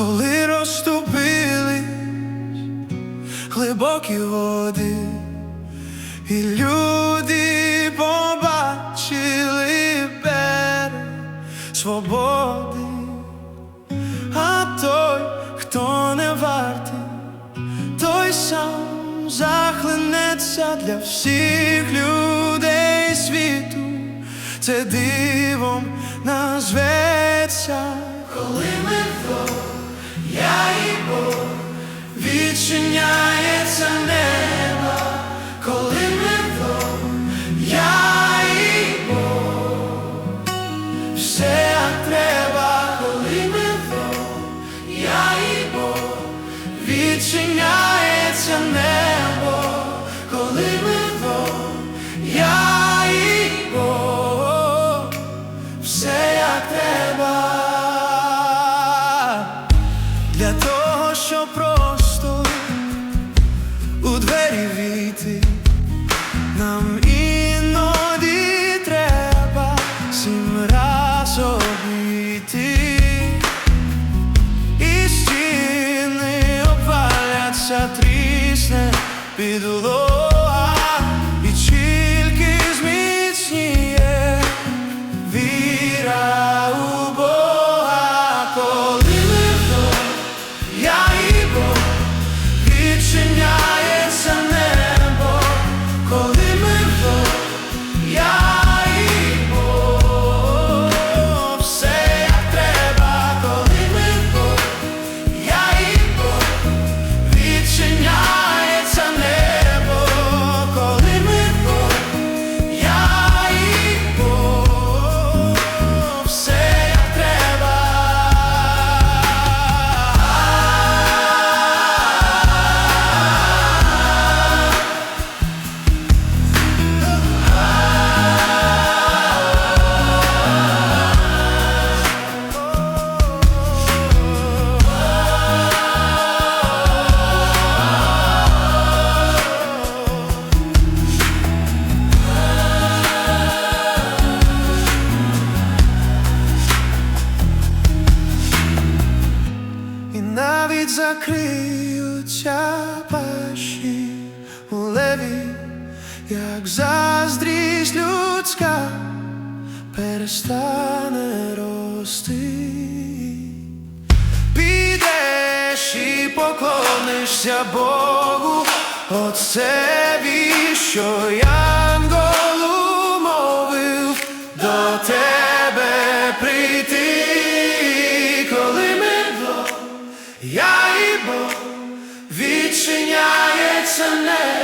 коли розступили глибокі води, і люди побачили берег свободи, а той, хто не вартий, той сам захлинеться для всіх людей світу, це дивом назветься, коли відчиняється небо, коли ми вдвох, я і Бог, все як треба, коли ми вдвох, я і Бог, відчиняється небо, коли ми вдвох, я і Бог, все як треба. Для того, щоб обваляться, трісне підлога, закриються пащі у леві, як заздрість людська перестане рости. Підеш і поклонишся Богу, Отцеві, що янголу Tonight.